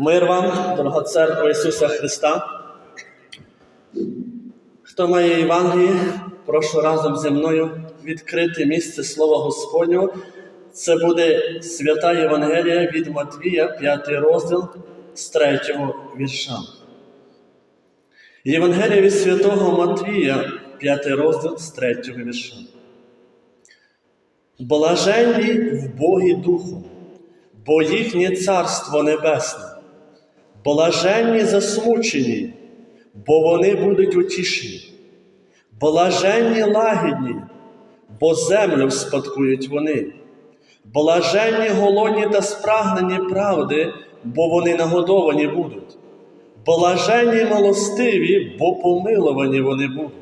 Мир вам, дорога церква Ісуса Христа. Хто має Євангеліє, прошу разом зі мною відкрити місце Слова Господнього. Це буде свята Євангелія від Матвія, 5 розділ з 3 вірша. Євангелія від святого Матвія, 5 розділ з 3 вірша. Блаженні в Богі Духу, бо їхнє Царство Небесне. Блаженні засмучені, бо вони будуть утішені. Блаженні лагідні, бо землю спадкують вони. Блаженні голодні та спрагнені правди, бо вони нагодовані будуть. Блаженні милостиві, бо помиловані вони будуть.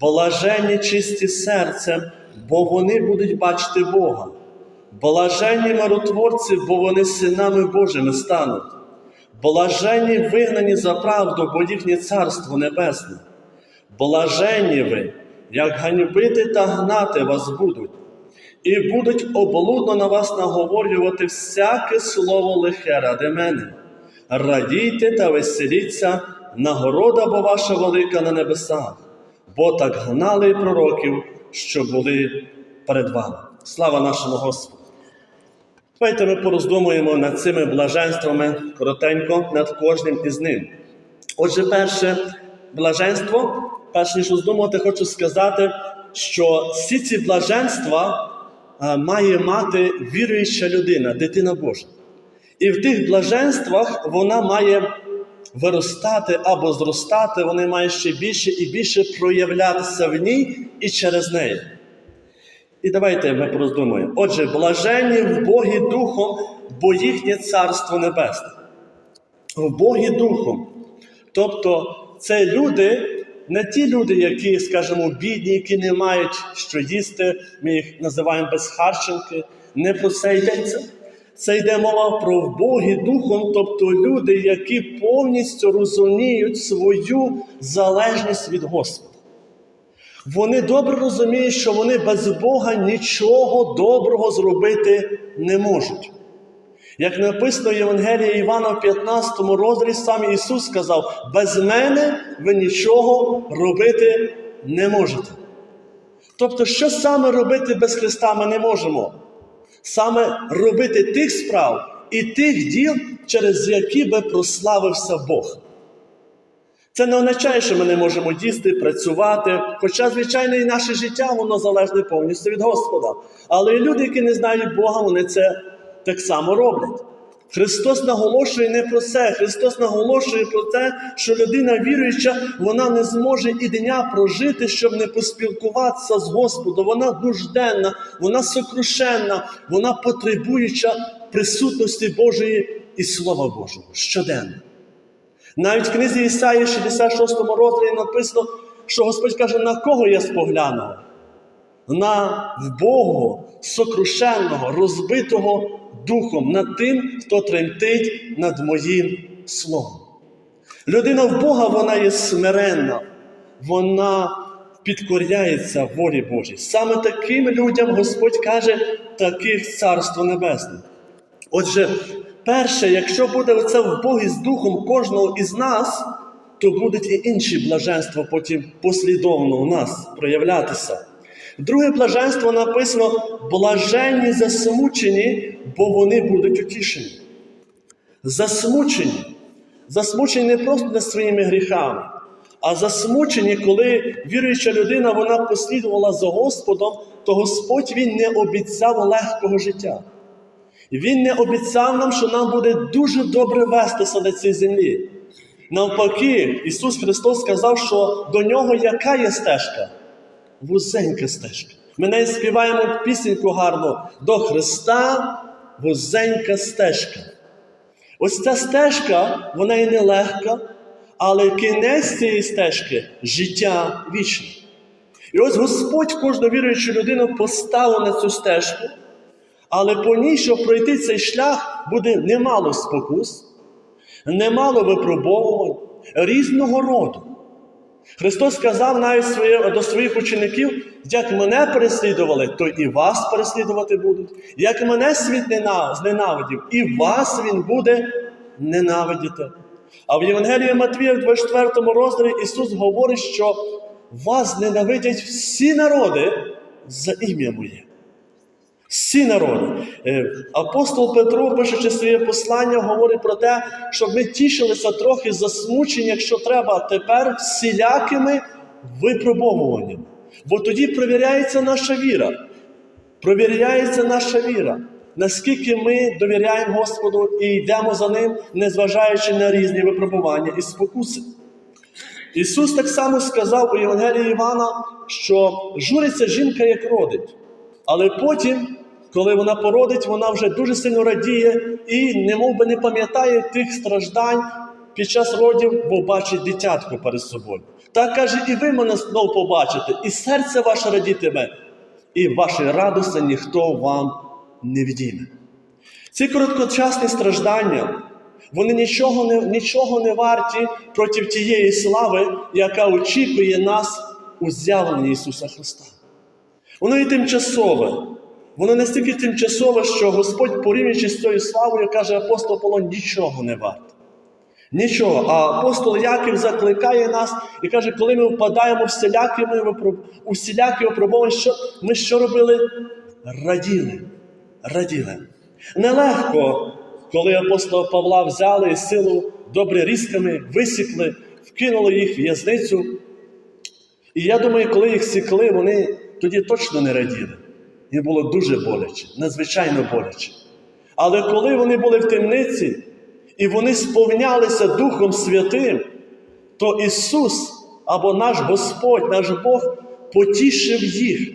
Блаженні чисті серцем, бо вони будуть бачити Бога. Блаженні миротворці, бо вони синами Божими стануть. Блаженні вигнані за правду, бо їхнє царство небесне. Блаженні ви, як ганьбити та гнати вас будуть, і будуть облудно на вас наговорювати всяке слово лихе ради мене. Радійте та веселіться, нагорода бо ваша велика на небесах, бо так гнали пророків, що були перед вами. Слава нашому Господу! Давайте ми пороздумуємо над цими блаженствами коротенько над кожним із ним. Отже, перше блаженство, перш ніж роздумувати, хочу сказати, що всі ці блаженства має мати віруюча людина, дитина Божа. І в тих блаженствах вона має виростати або зростати, вони мають ще більше і більше проявлятися в ній і через неї. І давайте ми пороздумуємо. Отже, блаженні в Богі Духом, бо їхнє Царство Небесне. В Богі Духом. Тобто, це люди, не ті люди, які, скажімо, бідні, які не мають що їсти, ми їх називаємо безхарченки. Не про це йдеться. Це йде мова про Богі Духом, тобто люди, які повністю розуміють свою залежність від Господа. Вони добре розуміють, що вони без Бога нічого доброго зробити не можуть. Як написано в Євангелії Івана в 15 розділі, сам Ісус сказав: без мене ви нічого робити не можете. Тобто, що саме робити без Христа ми не можемо? Саме робити тих справ і тих діл, через які би прославився Бог. Це не означає, що ми не можемо їсти, працювати. Хоча, звичайно, і наше життя воно залежне повністю від Господа. Але і люди, які не знають Бога, вони це так само роблять. Христос наголошує не про це. Христос наголошує про те, що людина віруюча, вона не зможе і дня прожити, щоб не поспілкуватися з Господом. Вона нужденна, вона сокрушенна, вона потребуюча присутності Божої і Слова Божого щоденно. Навіть в книзі Ісаї, 66 розділі написано, що Господь каже, на кого я споглянув? На вбогого, сокрушенного, розбитого духом, над тим, хто тремтить над моїм словом. Людина в Бога, вона є смиренна, вона підкоряється волі Божій. Саме таким людям Господь каже, таких царство небесне. Отже, перше, якщо буде оце в Богі з духом кожного із нас, то будуть і інші блаженства потім послідовно у нас проявлятися. Друге блаженство написано: блаженні засмучені, бо вони будуть утішені. Засмучені. Засмучені не просто над своїми гріхами, а засмучені, коли віруюча людина вона послідувала за Господом, то Господь Він не обіцяв легкого життя. Він не обіцяв нам, що нам буде дуже добре вестися на цій землі. Навпаки, Ісус Христос сказав, що до нього яка є стежка? Вузенька стежка. Ми не співаємо пісеньку гарну до Христа вузенька стежка. Ось ця стежка, вона і не легка, але кінець цієї стежки життя вічне. І ось Господь кожну віруючу людину поставив на цю стежку. Але по ній, щоб пройти цей шлях, буде немало спокус, немало випробовувань різного роду. Христос сказав навіть до своїх учеників, як мене переслідували, то і вас переслідувати будуть. Як мене світ зненавидів, і вас він буде ненавидіте. А в Євангелії Матвія, в 24 розділі Ісус говорить, що вас ненавидять всі народи за ім'я моє. Всі народи. Е, Апостол Петро, пишучи своє послання, говорить про те, щоб ми тішилися трохи засмучені, якщо треба, тепер всілякими випробовуваннями. Бо тоді провіряється наша віра. Провіряється наша віра. Наскільки ми довіряємо Господу і йдемо за Ним, незважаючи на різні випробування і спокуси. Ісус так само сказав у Євангелії Івана, що журиться жінка, як родить. Але потім, коли вона породить, вона вже дуже сильно радіє і немов би не пам'ятає тих страждань під час родів, бо бачить дитятко перед собою. Так каже, і ви мене знов побачите, і серце ваше радітиме, і ваші радості ніхто вам не відійме. Ці короткочасні страждання, вони нічого не, нічого не варті проти тієї слави, яка очікує нас у з'явленні Ісуса Христа. Воно і тимчасове. Воно настільки тимчасове, що Господь, порівнюючи з цією славою, каже апостол Павло, нічого не варте. Нічого. А апостол Яків закликає нас і каже, коли ми впадаємо всілякі, у всілякі випробування, що ми що робили? Раділи. Раділи. Нелегко, коли апостола Павла взяли силу добре різками висікли, вкинули їх в в'язницю. І я думаю, коли їх сікли, вони тоді точно не раділи. Їм було дуже боляче, надзвичайно боляче. Але коли вони були в темниці і вони сповнялися Духом Святим, то Ісус або наш Господь, наш Бог потішив їх,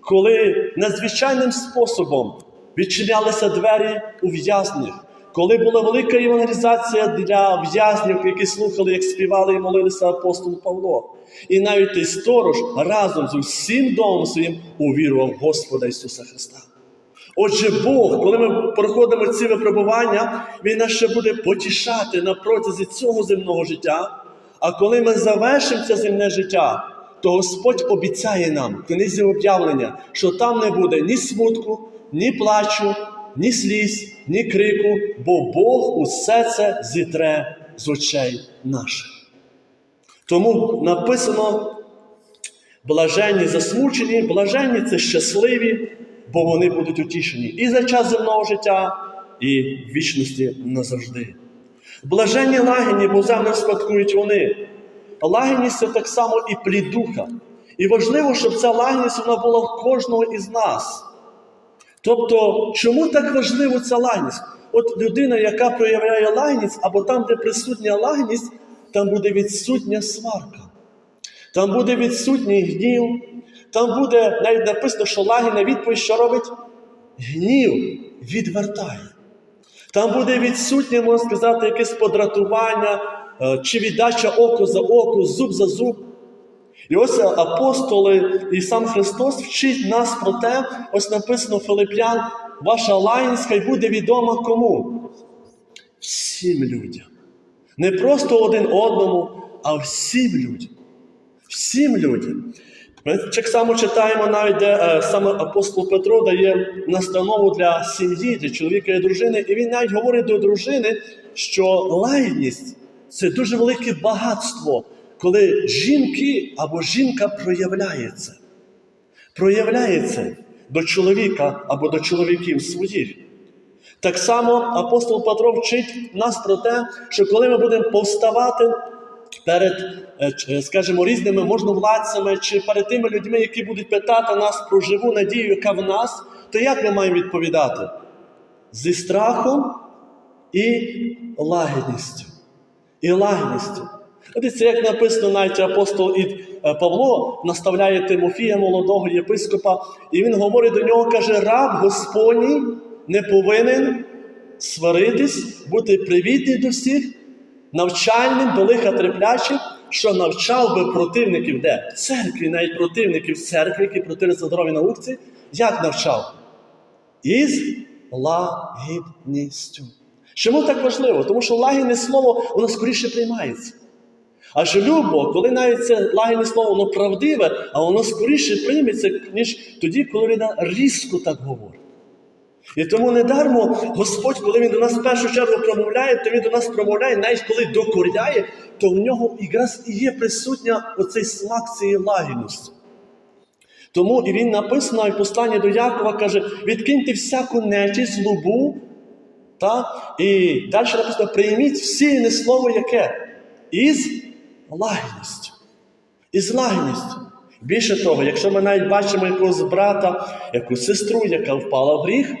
коли надзвичайним способом відчинялися двері у в'язнях, коли була велика евангелізація для в'язнів, які слухали, як співали і молилися апостол Павло. І навіть той сторож разом з усім домом своїм увірував Господа Ісуса Христа. Отже, Бог, коли ми проходимо ці випробування, Він нас ще буде потішати на протязі цього земного життя. А коли ми завершимо це земне життя, то Господь обіцяє нам в книзі об'явлення, що там не буде ні смутку, ні плачу, ні сліз, ні крику, бо Бог усе це зітре з очей наших. Тому написано блаженні засмучені, блаженні це щасливі, бо вони будуть утішені і за час земного життя, і в вічності назавжди. Блаженні лагідні, бо землю спадкують вони. Лагідність це так само і плід духа. І важливо, щоб ця лагідність була в кожного із нас. Тобто, чому так важливо ця лагідність? От людина, яка проявляє лагідність, або там, де присутня лагідність, там буде відсутня сварка. Там буде відсутній гнів, там буде навіть написано, що лагідна відповідь, що робить? Гнів відвертає. Там буде відсутнє, можна сказати, якесь подратування, е, чи віддача око за око, зуб за зуб. І ось апостоли і сам Христос вчить нас про те, ось написано Филип'ян, ваша лагідність хай буде відома кому? Всім людям. Не просто один одному, а всім людям. Всім людям. Ми так само читаємо навіть, де е, саме апостол Петро дає настанову для сім'ї, для чоловіка і дружини, і він навіть говорить до дружини, що лагідність це дуже велике багатство, коли жінки або жінка проявляється. Проявляється до чоловіка або до чоловіків своїх. Так само апостол Петро вчить нас про те, що коли ми будемо повставати перед, е, скажімо, різними можновладцями чи перед тими людьми, які будуть питати нас про живу надію, яка в нас, то як ми маємо відповідати? Зі страхом і лагідністю. І лагідністю. Дивіться, як написано, навіть апостол і е, Павло наставляє Тимофія, молодого єпископа, і він говорить до нього, каже: раб Господній не повинен сваритись, бути привітний до всіх, навчальним до лиха терплячим, що навчав би противників де? В церкві, навіть противників церкви, які противляться здоровій науці, як навчав? Із лагідністю. Чому так важливо? Тому що лагідне слово, воно скоріше приймається. Аж любо, коли навіть це лагідне слово, воно правдиве, а воно скоріше прийметься, ніж тоді, коли людина різко так говорить. І тому не дармо Господь, коли Він до нас в першу чергу промовляє, то Він до нас промовляє, навіть коли докоряє, то в нього якраз і є присутня оцей смак цієї лагідності. Тому і він написано в посланні до Якова каже: відкиньте всяку нечість, злобу, та? і далі написано: прийміть всі не слово яке? Із лагідністю. Із лагідністю. Більше того, якщо ми навіть бачимо якогось брата, якусь сестру, яка впала в гріх,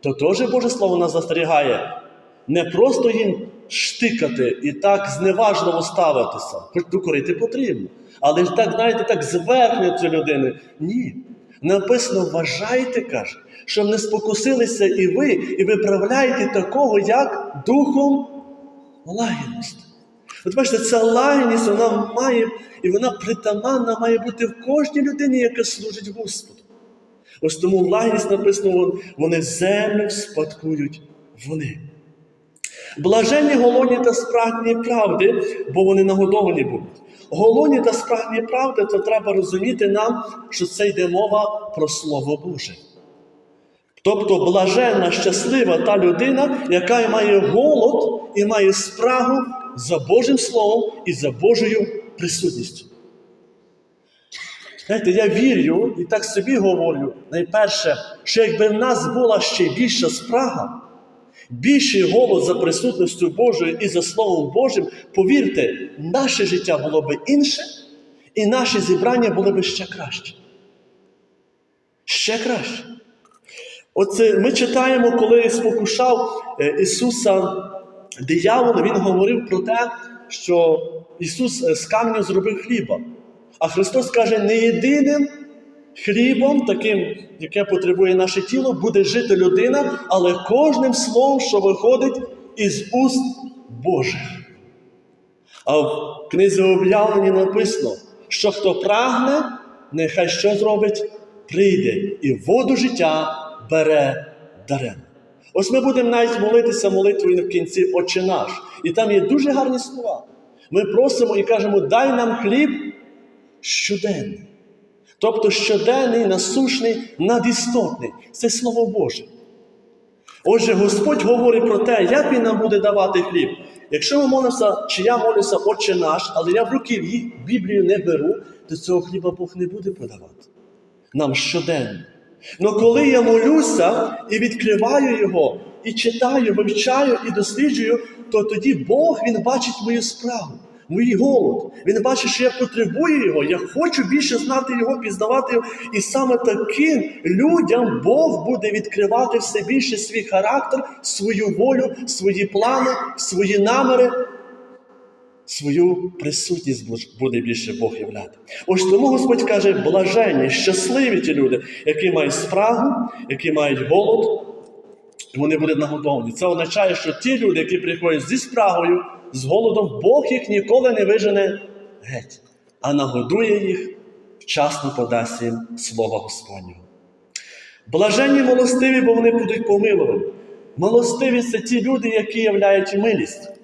то теж Боже Слово нас застерігає. Не просто їм штикати і так зневажливо ставитися, хоч докорити потрібно. Але так, знаєте, так зверхньо цю людину. Ні. Написано, вважайте, каже, щоб не спокусилися і ви, і виправляйте такого, як духом лагідності. От бачите, ця лагідність вона має, і вона притаманна має бути в кожній людині, яка служить Господу. Ось тому лагідність написано, вони землю спадкують вони. Блаженні голодні та спрагні правди, бо вони нагодовані будуть. Голодні та спрагні правди, то треба розуміти нам, що це йде мова про Слово Боже. Тобто блаженна, щаслива та людина, яка має голод і має спрагу за Божим Словом і за Божою присутністю. Знаєте, я вірю і так собі говорю, найперше, що якби в нас була ще більша спрага, більший голод за присутністю Божою і за Словом Божим, повірте, наше життя було б інше, і наші зібрання були б ще краще. Ще краще. Оце ми читаємо, коли спокушав е, Ісуса диявол, він говорив про те, що Ісус е, з каменю зробив хліба. А Христос каже, не єдиним хлібом, таким, яке потребує наше тіло, буде жити людина, але кожним словом, що виходить із уст Божих. А в книзі об'явлені написано, що хто прагне, нехай що зробить, прийде і воду життя бере даремно. Ось ми будемо навіть молитися молитвою в кінці Отче наш. І там є дуже гарні слова. Ми просимо і кажемо, дай нам хліб щоденний. Тобто щоденний, насушний, надістотний. Це Слово Боже. Отже, Господь говорить про те, як Він нам буде давати хліб. Якщо ми молимося, чи я молюся, Отче наш, але я в руки Бі- Біблію не беру, то цього хліба Бог не буде подавати. Нам щоденно. Но коли я молюся і відкриваю його, і читаю, вивчаю і досліджую, то тоді Бог Він бачить мою справу, мій голод. Він бачить, що я потребую його, я хочу більше знати його, пізнавати його. І саме таким людям Бог буде відкривати все більше свій характер, свою волю, свої плани, свої наміри. Свою присутність буде більше Бог являти. Ось тому Господь каже, блаженні, щасливі ті люди, які мають спрагу, які мають голод, і вони будуть нагодовані. Це означає, що ті люди, які приходять зі спрагою, з голодом, Бог їх ніколи не вижене геть, а нагодує їх, вчасно подасть їм слова Господнього. Блаженні милостиві, бо вони будуть помилувані. Милостиві це ті люди, які являють милість.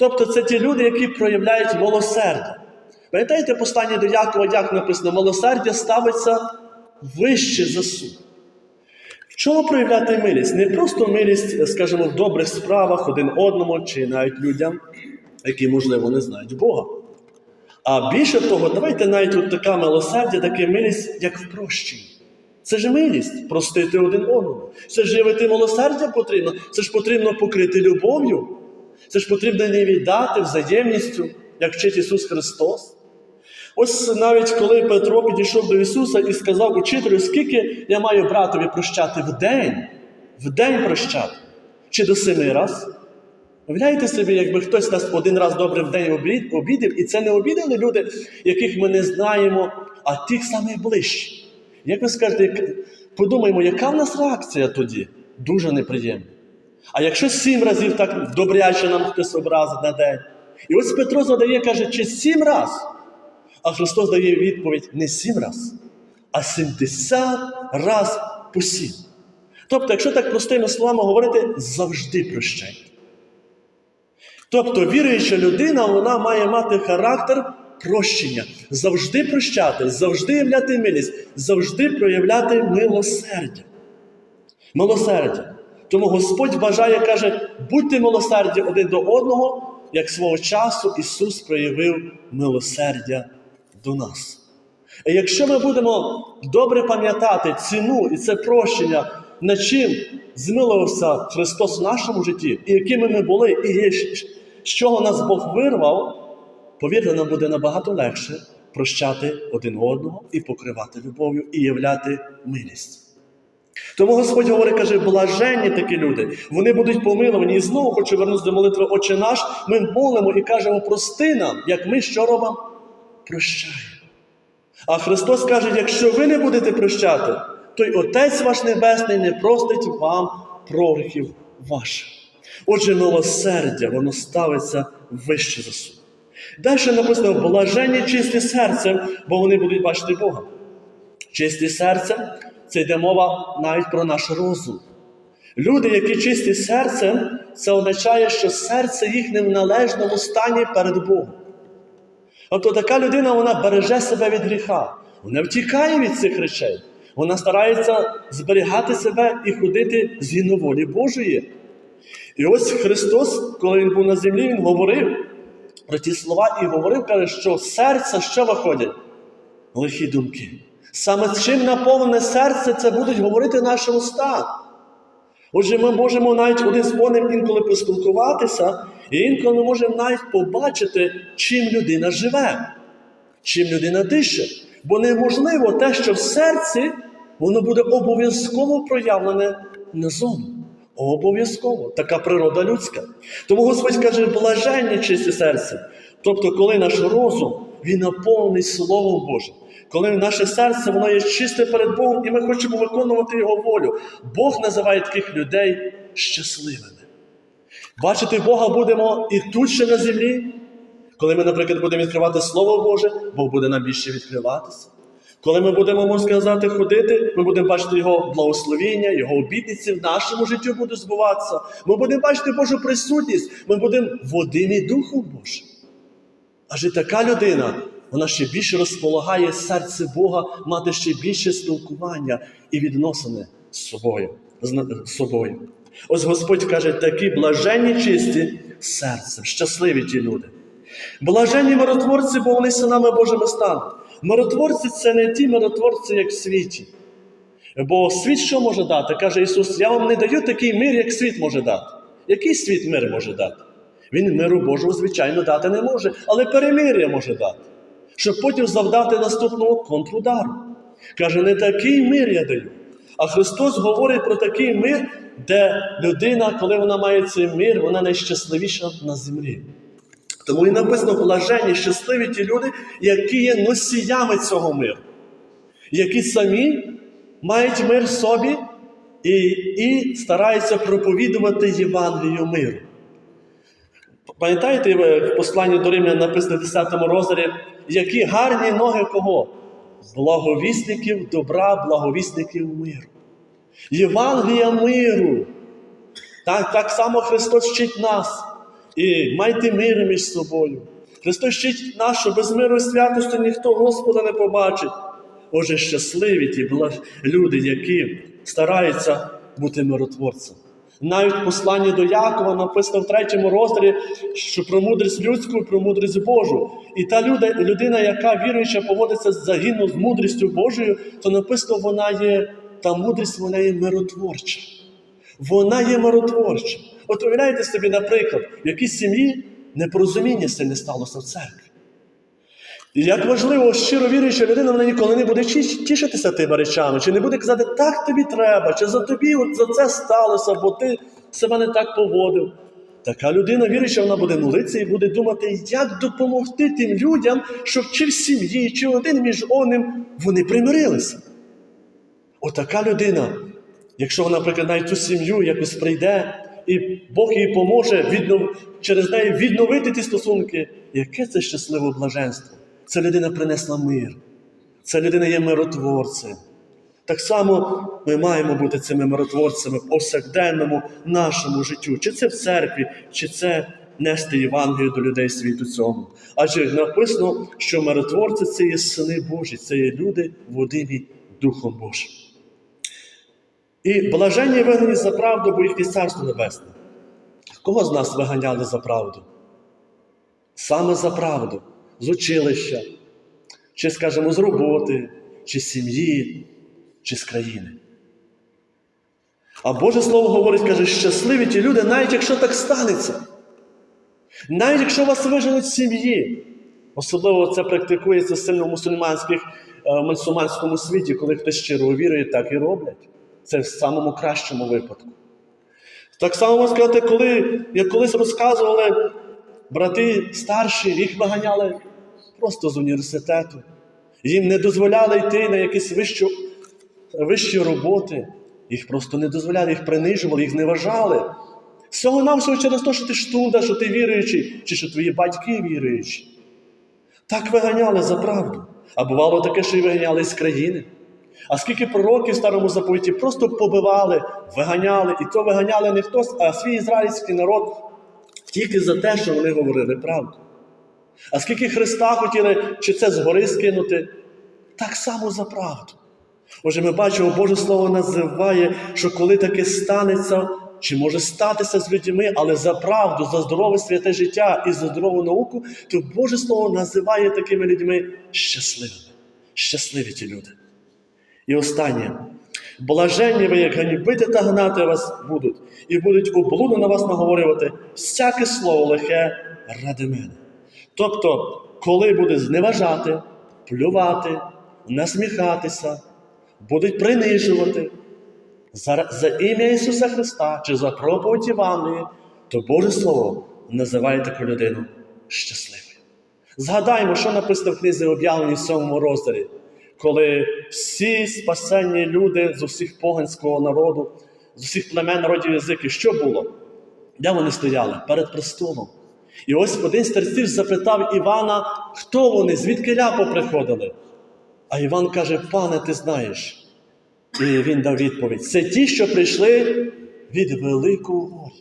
Тобто це ті люди, які проявляють милосердя. Пам'ятаєте послання до Якова, як написано, милосердя ставиться вище за суд. В чому проявляти милість? Не просто милість, скажімо, в добрих справах один одному чи навіть людям, які, можливо, не знають Бога. А більше того, давайте навіть от така милосердя, така милість, як в прощенні. Це ж милість простити один одному. Це ж явити милосердя потрібно. Це ж потрібно покрити любов'ю. Це ж потрібно не віддати взаємністю, як вчить Ісус Христос. Ось навіть коли Петро підійшов до Ісуса і сказав учителю, скільки я маю братові прощати в день, в день прощати, чи до семи раз. Уявляєте собі, якби хтось нас один раз добре в день обід- обідав, і це не обідали люди, яких ми не знаємо, а тих самих. Як ви скажете, подумаємо, яка в нас реакція тоді? Дуже неприємна. А якщо сім разів так добряче нам хтось образить на день. І ось Петро задає, каже, чи сім раз? А Христос дає відповідь не сім раз, а сімдесят раз по сім. Тобто, якщо так простими словами говорити, завжди прощайте. Тобто, віруюча людина, вона має мати характер прощення, завжди прощати, завжди являти милість, завжди проявляти милосердя. Милосердя. Тому Господь бажає, каже, будьте милосердя один до одного, як свого часу Ісус проявив милосердя до нас. І якщо ми будемо добре пам'ятати ціну і це прощення, над чим змилувався Христос в нашому житті, і якими ми були, і є, з чого нас Бог вирвав, повірте, нам буде набагато легше прощати один одного і покривати любов'ю, і являти милість. Тому Господь говорить, каже, блаженні такі люди, вони будуть помиловані. І знову хочу вернутися до молитви Отче наш. Ми молимо і кажемо, прости нам, як ми що робимо? Прощаємо. А Христос каже, якщо ви не будете прощати, то й Отець ваш Небесний не простить вам прогріхів ваших. Отже, милосердя, воно ставиться вище за суд. Далі написано, блаженні чисті серцем, бо вони будуть бачити Бога. Чисті серцем це йде мова навіть про наш розум. Люди, які чисті серцем, це означає, що серце їхнє в належному стані перед Богом. Тобто така людина вона береже себе від гріха, вона втікає від цих речей, вона старається зберігати себе і ходити згідно волі Божої. І ось Христос, коли Він був на землі, Він говорив про ті слова і говорив, каже, що з серця що виходять? Лихі думки. Саме чим наповнене серце, це будуть говорити наші уста. Отже, ми можемо навіть один з одним інколи поспілкуватися, і інколи ми можемо навіть побачити, чим людина живе, чим людина дише. Бо неможливо те, що в серці, воно буде обов'язково проявлене назовні. Обов'язково. Така природа людська. Тому Господь каже, блаженні чисті серце. Тобто, коли наш розум він наповнений Словом Божим, коли наше серце воно є чисте перед Богом, і ми хочемо виконувати Його волю, Бог називає таких людей щасливими. Бачити Бога будемо і тут ще на землі. Коли ми, наприклад, будемо відкривати Слово Боже, Бог буде нам більше відкриватися. Коли ми будемо, можна сказати, ходити, ми будемо бачити Його благословіння, Його обітниці в нашому житті будуть збуватися. Ми будемо бачити Божу присутність, ми будемо водимі Духом Божим. Адже така людина, вона ще більше розполагає серце Бога мати ще більше спілкування і відносини з собою. З собою. Ось Господь каже, такі блаженні чисті серцем, щасливі ті люди. Блаженні миротворці, бо вони синами Божими стануть. Миротворці це не ті миротворці, як в світі. Бо світ що може дати? Каже Ісус, я вам не даю такий мир, як світ може дати. Який світ мир може дати? Він миру Божого, звичайно, дати не може, але перемир'я може дати, щоб потім завдати наступного контрудару. Каже, не такий мир я даю. А Христос говорить про такий мир, де людина, коли вона має цей мир, вона найщасливіша на землі. Тому і написано блаженні, щасливі ті люди, які є носіями цього миру, які самі мають мир в собі і, і стараються проповідувати Євангелію миру. Пам'ятаєте, в посланні до Римлян написано в 10 розділі, які гарні ноги кого? Благовісників добра, благовісників миру. Євангелія миру. Так, так само Христос вчить нас. І майте мир між собою. Христос вчить нас, що без миру і святості ніхто Господа не побачить. Отже, щасливі ті люди, які стараються бути миротворцями. Навіть в посланні до Якова написано в третьому розділі, що про мудрість людську, про мудрість Божу. І та людина, яка віруюча, поводиться загідно з мудрістю Божою, то написано, вона є, та мудрість вона є миротворча. Вона є миротворча. От уявляєте собі, наприклад, в якійсь сім'ї непорозуміння цим не сталося в церкві. І як важливо, щиро віруюча людина, вона ніколи не буде тішитися тими речами, чи не буде казати, так тобі треба, чи за тобі от за це сталося, бо ти себе не так поводив. Така людина віруюча, вона буде молитися і буде думати, як допомогти тим людям, щоб чи в сім'ї, чи один між одним вони примирилися. Отака людина, якщо вона, навіть ту сім'ю якось прийде, і Бог їй поможе віднов... через неї відновити ті стосунки, яке це щасливе блаженство? Ця людина принесла мир. Ця людина є миротворцем. Так само ми маємо бути цими миротворцями в повсякденному нашому життю, чи це в церкві, чи це нести Євангелію до людей світу цьому. Адже написано, що миротворці це є сини Божі, це є люди, водимі Духом Божим. І блаженні вигнані за правду, бо їхнє царство небесне. Кого з нас виганяли за правду? Саме за правду, з училища, чи, скажімо, з роботи, чи з сім'ї, чи з країни. А Боже Слово говорить, каже, щасливі ті люди, навіть якщо так станеться. Навіть якщо вас виженуть з сім'ї. Особливо це практикується сильно в мусульманських, е, в мусульманському світі, коли хтось щиро вірує, так і роблять. Це в самому кращому випадку. Так само можна сказати, коли як колись розказували брати старші, їх виганяли просто з університету. Їм не дозволяли йти на якісь вищі, вищі роботи. Їх просто не дозволяли, їх принижували, їх зневажали. Всього навсього через те, що ти штунда, що ти віруючий, чи що твої батьки віруючі. Так виганяли за правду. А бувало таке, що й виганяли з країни. А скільки пророків в старому заповіті просто побивали, виганяли, і то виганяли не хтось, а свій ізраїльський народ тільки за те, що вони говорили правду. А скільки Христа хотіли, чи це згори скинути, так само за правду. Отже, ми бачимо, Боже Слово називає, що коли таке станеться, чи може статися з людьми, але за правду, за здорове святе життя і за здорову науку, то Боже Слово називає такими людьми щасливими. Щасливі ті люди. І останнє. Блаженні ви, як ганьбити та гнати вас будуть, і будуть облуду на вас наговорювати всяке слово лихе ради мене. Тобто, коли буде зневажати, плювати, насміхатися, будуть принижувати за, за ім'я Ісуса Христа чи за проповідь Євангелії, то Боже Слово називає таку людину щасливою. Згадаємо, що написано в книзі об'явлені в 7 розділі, коли всі спасенні люди з усіх поганського народу, з усіх племен, народів язиків, що було? Де вони стояли? Перед престолом. І ось один з терців запитав Івана, хто вони, звідки ляпо приходили. А Іван каже: Пане, ти знаєш. І він дав відповідь: це ті, що прийшли від великого горя.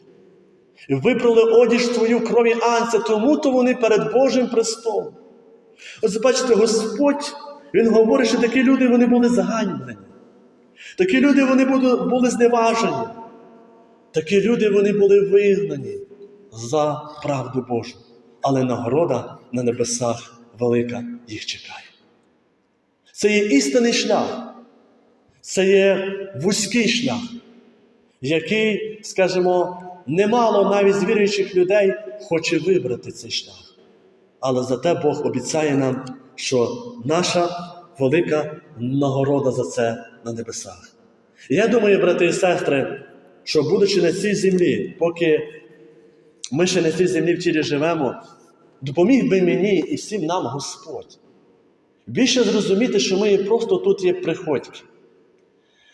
І випрали одіж твою крові анця, тому то вони перед Божим престолом. Ось бачите, Господь, Він говорить, що такі люди вони були заганьблені. Такі люди вони були зневажені. Такі люди вони були вигнані за правду Божу. Але нагорода на небесах велика їх чекає. Це є істинний шлях. Це є вузький шлях, який, скажімо, немало навіть віруючих людей хоче вибрати цей шлях. Але зате Бог обіцяє нам, що наша велика нагорода за це на небесах. Я думаю, брати і сестри, що будучи на цій землі, поки ми ще на цій землі в тілі живемо, допоміг би мені і всім нам Господь. Більше зрозуміти, що ми просто тут є приходьки.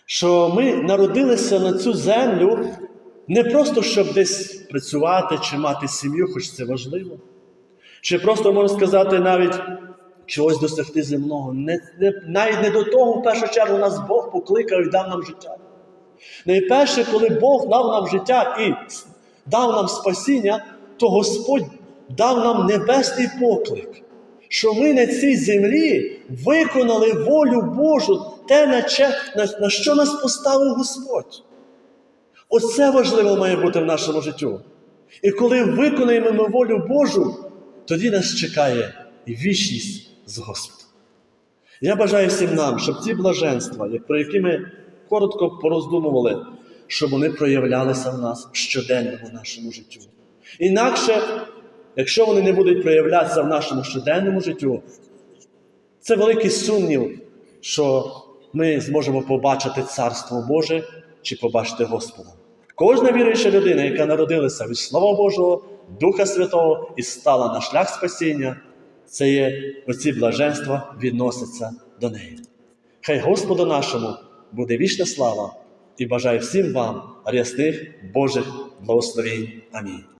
Що ми народилися на цю землю не просто, щоб десь працювати чи мати сім'ю, хоч це важливо. Чи просто, можна сказати, навіть чогось досягти земного. Не, не, навіть не до того, в першу чергу, нас Бог покликав і дав нам життя. Найперше, коли Бог дав нам життя і дав нам спасіння, то Господь дав нам небесний поклик, що ми на цій землі виконали волю Божу, те, на, що нас поставив Господь. Оце важливо має бути в нашому життю. І коли виконаємо ми волю Божу, тоді нас чекає вічність з Господом. Я бажаю всім нам, щоб ці блаженства, про які ми коротко пороздумували, щоб вони проявлялися в нас в щоденному нашому життю. Інакше, якщо вони не будуть проявлятися в нашому щоденному життю, це великий сумнів, що ми зможемо побачити Царство Боже чи побачити Господа. Кожна віруюча людина, яка народилася від Слова Божого, Духа Святого і стала на шлях спасіння, це є оці блаженства відносяться до неї. Хай Господу нашому буде вічна слава і бажаю всім вам рясних Божих благословень. Амінь.